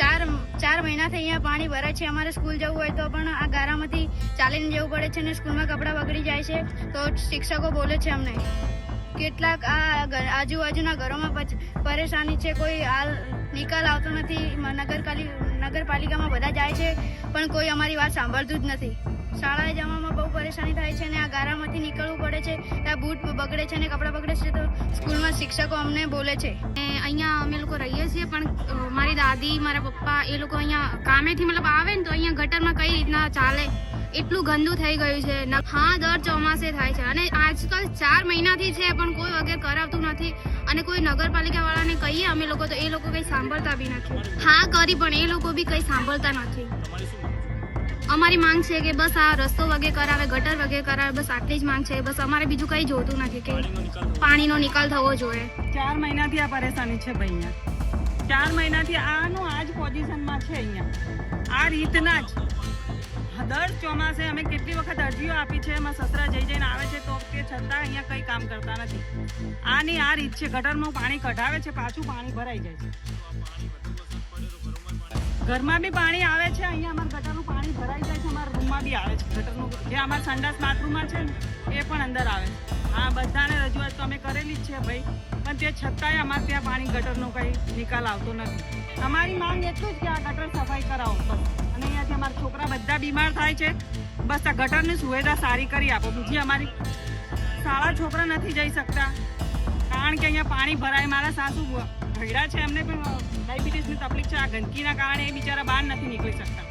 ચાર ચાર મહિનાથી અહીંયા પાણી ભરાય છે. અમારે સ્કૂલ જવું હોય તો પણ આ ગારામાંથી ચાલીને જવું પડે છે અને સ્કૂલમાં કપડાં બગડી જાય છે. તો શિક્ષકો બોલે છે અમને, કેટલાક આ આજુબાજુના ઘરોમાં પરેશાની છે. કોઈ હાલ નિકાલ આવતો નથી. નગરપાલિકામાં બધા જાય છે, પણ કોઈ અમારી વાત સાંભળતું જ નથી. શાળાએ જવામાં બહુ પરેશાની થાય છે અને આ ગારામાંથી નીકળવું પડે છે. ત્યાં બૂટ બગડે છે અને કપડાં બગડે છે તો સ્કૂલમાં શિક્ષકો અમને બોલે છે. અહીંયા અમે લોકો રહીએ છીએ, પણ મારી દાદી, મારા પપ્પા એ લોકો અહીંયા કામેથી મતલબ આવે ને તો અહીંયા ગટરમાં કઈ રીતના ચાલે? એટલું ગંદુ થઈ ગયું છે. હા, દર ચોમાસે થાય છે. અને આજકાલ ચાર મહિનાથી છે, પણ કોઈ વગેરે કરાવતું નથી. અને કોઈ નગરપાલિકા વાળાને કહીએ અમે લોકો, તો એ લોકો કંઈ સાંભળતા બી નથી. હા, કરી, પણ એ લોકો બી કંઈ સાંભળતા નથી. અમારી માંગ છે કે બસ આ રસ્તો વગેરે કરાવે ગટર વગેરે કરાવે બસ આટલી જ માંગ છે. બસ અમારે બીજું કંઈ જોતું નથી કે પાણીનો નિકાલ થવો જોઈએ. ચાર મહિનાથી આ પરેશાની છે ભાઈ અહીંયા. ચાર મહિનાથી આનું આ જ પોઝિશનમાં છે અહીંયા. આ રીતના જ. દર ચોમાસે અમે કેટલી વખત અરજીઓ આપી છે એમાં સસરા જઈ જઈને આવે છે તો કે છતાં અહીંયા કંઈ કામ કરતા નથી. આની આ રીત છે ગટરનું પાણી કઢાવે છે પાછું પાણી ભરાઈ જાય છે. ઘરમાં બી પાણી આવે છે અહીંયા અમારા સંડાસ બાથરૂમમાં છે ને, એ પણ અંદર આવે છે. આ બધાને રજૂઆત તો અમે કરેલી જ છે ભાઈ, પણ તે છતાંય અમારે ત્યાં પાણી ગટરનો કંઈ નિકાલ આવતો નથી. અમારી માંગ એટલું જ કે આ ગટર સફાઈ કરાવો બસ. અને અહીંયાથી અમારા છોકરા બધા બીમાર થાય છે. બસ આ ગટરની સુવિધા સારી કરી આપો. બીજી અમારી શાળા છોકરા નથી જઈ શકતા. કારણ કે અહીંયા પાણી ભરાય. મારા સાસુ ભયડા છે એમને પણ ડાયાબિટીસની તકલીફ છે. આ ગંદકીના કારણે એ બિચારા બહાર નથી નીકળી શકતા.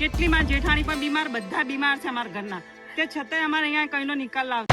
કેટલી માર જેઠાણી પણ બીમાર, બધા બીમાર છે અમારા ઘરના. તે છતાંય અમારે અહીંયા કઈનો નિકાલ લાવ